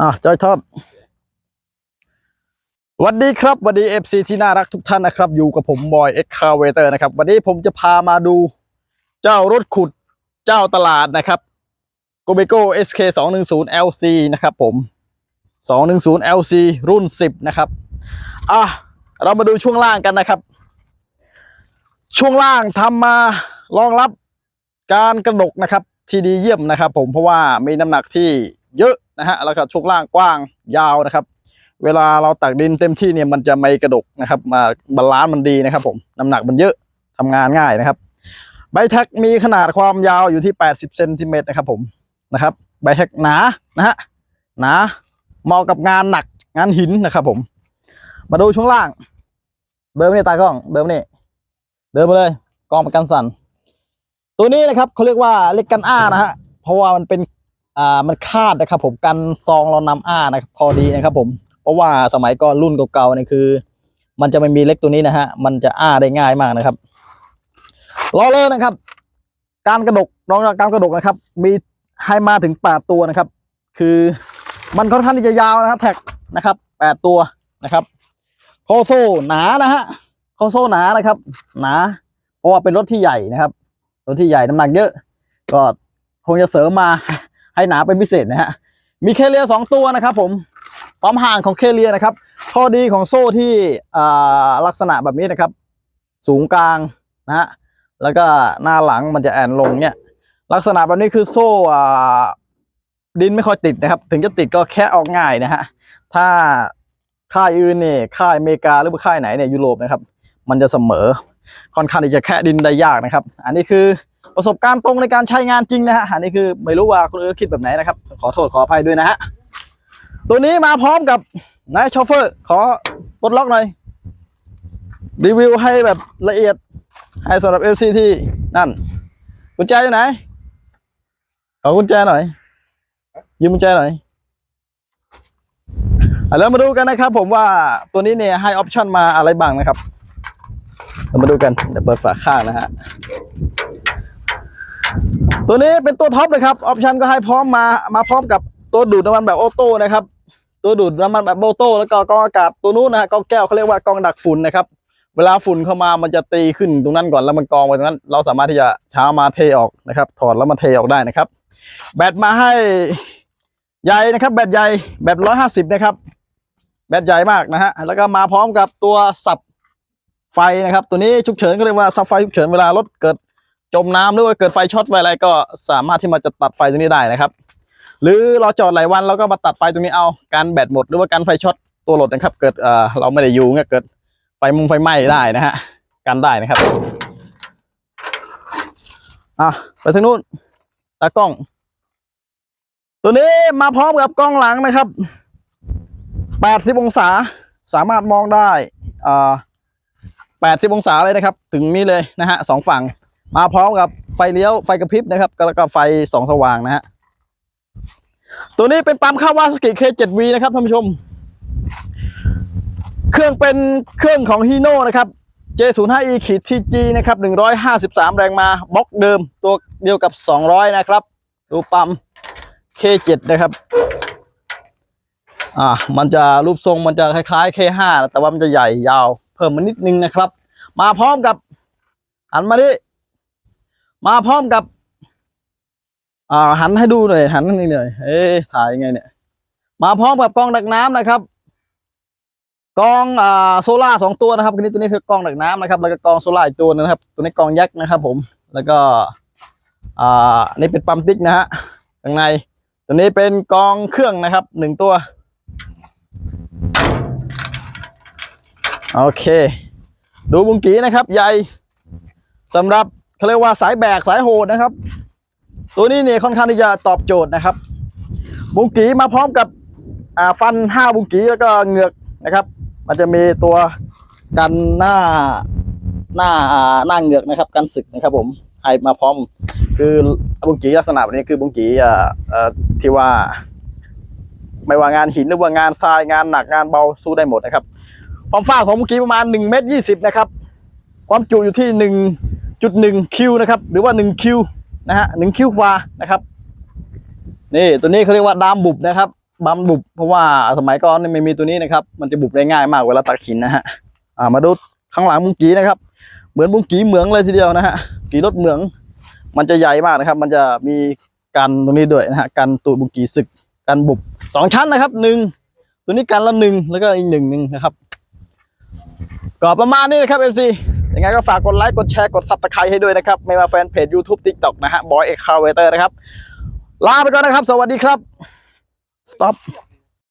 อะจอยทอดวัสดีครับวัสดีเอฟซีที่น่ารักทุกท่านนะครับ อยู่กับผมบอยเอ็กคาเวเตอร์นะครับ วันนี้ผมจะพามาดูเจ้ารถขุดเจ้าตลาดนะครับโกเบโก้ SK 210 LC นะครับผม 210 LC รุ่น 10 นะครับ อะ เรามาดูช่วงล่างกันนะครับ ช่วงล่างทำมารองรับการกระดกนะครับ ที่ดีเยี่ยมนะครับผมเพราะว่ามีน้ำหนักที่ เยอะนะฮะแล้วก็ช่วงล่างกว้างยาวนะครับ เวลาเราตักดินเต็มที่เนี่ยมันจะไม่กระดกนะครับมาบาลานซ์มันดีนะครับ ผมน้ำหนักมันเยอะทำงานง่ายนะครับ ใบแท็กมีขนาดความยาวอยู่ที่ 80เซนติเมตรนะครับผมนะครับ ใบแท็กหนานะฮะหนาเหมาะกับงานหนักงานหินนะครับ ผม มาดูช่วงล่าง เดิมนี่ตากล้อง เดิมนี่เดินมาเลยกองประกันสั่นตัวนี้นะครับเขาเรียกว่าเล็กกันอ้านะฮะเพราะว่ามันเป็น อ่ามันคาดนะครับผมกันซองเรานำอ้านะครับพอดีนะครับผมเพราะว่าสมัยก่อนรุ่นเก่าๆเนี่ยคือ มันจะไม่มีเล็กตัวนี้นะฮะมันจะอ้าได้ง่ายมากนะครับล้อเลอร์นะครับ การกระดกรองรับการกระดกนะครับ มีให้มาถึงแปดตัวนะครับ คือมันค่อนข้างที่จะยาวนะครับแท็กนะครับแปดตัวนะครับโคโซ่หนานะฮะโคโซ่หนานะครับ หนาเพราะว่าเป็นรถที่ใหญ่นะครับรถที่ใหญ่น้ำหนักเยอะ ก็คงจะเสริมมา ให้หนาเป็นพิเศษนะฮะมีเคเลียสองตัวนะครับผมความห่างของเคเลียนะครับข้อดีของโซ่ที่ลักษณะแบบนี้นะครับ สูงกลางนะฮะแล้วก็หน้าหลังมันจะแอนลงเนี่ยลักษณะแบบนี้คือโซ่ดินไม่ค่อยติดนะครับ ถึงจะติดก็แค่ออกง่ายนะฮะถ้าค่ายอื่นเนี่ยค่ายอเมริกาหรือว่าค่ายไหนเนี่ยยุโรปนะครับ มันจะเสมอค่อนข้างที่จะแค่ดินได้ยากนะครับ อันนี้คือ ประสบการณ์ตรงในการใช้งานจริงนะฮะอันนี้คือไม่รู้ว่าคนอื่นคิดแบบไหนนะครับ ขอโทษขออภัยด้วยนะฮะตัวนี้มาพร้อมกับนายโชเฟอร์ ขอปลดล็อกหน่อยรีวิวให้แบบละเอียดให้สำหรับ LC ที่นั่นกุญแจอยู่ไหนขอกุญแจหน่อยยืมกุญแจหน่อยแล้วมาดูกันนะครับ ผมว่าตัวนี้เนี่ยให้ออปชั่นมาอะไรบ้างนะครับ เรามาดูกันเดี๋ยวเปิดฝาข้างนะฮะ ตัวนี้เป็นตัวท็อปเลยครับออปชันก็ให้พร้อมมามาพร้อมกับตัวดูดน้ำมันแบบออโต้นะครับ ตัวดูดน้ำมันแบบออโต้แล้วก็กองอากาศตัวนู้นนะฮะกองแก้วเขาเรียกว่ากองดักฝุ่นนะครับ เวลาฝุ่นเข้ามามันจะตีขึ้นตรงนั้นก่อนแล้วมันกองไว้ตรงนั้น เราสามารถที่จะเช้ามาเทออกนะครับ ถอดแล้วมาเทออกได้นะครับ แบตมาให้ใหญ่นะครับแบตใหญ่แบตร้อยห้าสิบนะครับ แบตใหญ่มากนะฮะแล้วก็มาพร้อมกับตัวสับไฟนะครับ ตัวนี้ฉุกเฉินก็เรียกว่าซับไฟฉุกเฉินเวลารถเกิด จมน้ำหรือว่าเกิดไฟช็อตไฟอะไรก็สามารถที่มันจะตัดไฟตรงนี้ได้นะครับ หรือเราจอดหลายวันเราก็มาตัดไฟตรงนี้เอาการแบตหมดหรือว่าการไฟช็อตตัวรถนะครับ เกิดเอ่อเราไม่ได้อยู่เงี้ยเกิดไฟมุงไฟไหม้ได้นะฮะกันได้นะครับอะไปทางนู้นตากล้อง ตัวนี้มาพร้อมกับกล้องหลังนะครับ80องศาสามารถมองได้อ่าแปดสิบองศาเลยนะครับ ถึงนี้เลยนะฮะสองฝั่ง มาพร้อมกับไฟเลี้ยวไฟกระพริบนะครับแล้วก็ไฟสองสว่างนะฮะตัวนี้เป็นปั๊มคาวาสกิ K7V นะครับท่านผู้ชม เครื่องเป็นเครื่องของฮีโน่นะครับ J05E ขีด TG นะครับ153 แรงมาบล็อกเดิมตัวเดียวกับ 200 นะครับดูปั๊ม K7 นะครับ อ่า มันจะรูปทรงมันจะคล้ายๆ K5 แต่ว่ามันจะใหญ่ยาว เพิ่มมานิดนึงนะครับ มาพร้อมกับหันมาดิ มาพร้อมกับ อ่า หันให้ดูหน่อยหันนี่หน่อยเอ๊ถ่ายยังไงเนี่ย มาพร้อมกับกล้องดักน้ำนะครับกล้องอ่าโซล่าสองตัวนะครับตัวนี้ตัวนี้คือกล้องดักน้ำนะครับ แล้วก็กล้องโซล่าอีกตัวนึงนะครับ ตัวนี้กล้องยักษ์นะครับ ผม แล้วก็ อ่านี่เป็นปั๊มติ๊กนะฮะข้างใน ตัวนี้เป็นกองเครื่องนะครับหนึ่งตัวโอเค ดูบุงกีนะครับ ใหญ่สำหรับ เขาเรียกว่าสายแบกสายโหดนะครับ ตัวนี้เนี่ยค่อนข้างที่จะตอบโจทย์นะครับ บุงกีมาพร้อมกับฟันห้าบุงกีแล้วก็เหงือกนะครับ มันจะมีตัวกันหน้าหน้าหน้าเหงือกนะครับกันศึกนะครับ ผมให้มาพร้อม คือบุงกีลักษณะแบบนี้คือบุงกีอ่าที่ว่า ไม่ว่างานหินหรือว่างานทรายงานหนักงานเบาสู้ได้หมดนะครับความฝ้าของเมื่อกี้ประมาณ1เมตร20นะครับความจุอยู่ที่ 1.1คิวนะครับ หรือว่า1คิวนะฮะ1คิวฟ้านะครับนี่ตัวนี้เขาเรียกว่าดามบุบนะครับบัมบุบเพราะว่าสมัยก่อนไม่มีตัวนี้นะครับ มันจะบุบได้ง่ายมากเวลาตักหินนะฮะอ่ามาดูข้างหลังบุงกีนะครับ เหมือนบุงกีเหมืองเลยทีเดียวนะฮะกีรถเหมือง มันจะใหญ่มากนะครับ มันจะมีกันตรงนี้ด้วยนะฮะกันตูดบุงกีศึกกันบุบสองชั้นนะครับหนึ่งตัวนี้กันละหนึ่งแล้วก็อีกหนึ่งหนึ่งนะครับก็ประมาณนี้นะครับ MC ยังไงก็ฝากกดไลค์กดแชร์กดซับสไครต์ให้ด้วยนะครับ ไม่ว่าแฟนเพจ YouTube TikTok นะฮะบอยเอ็กคาเวเตอร์นะครับ ลาไปก่อนนะครับ สวัสดีครับ stop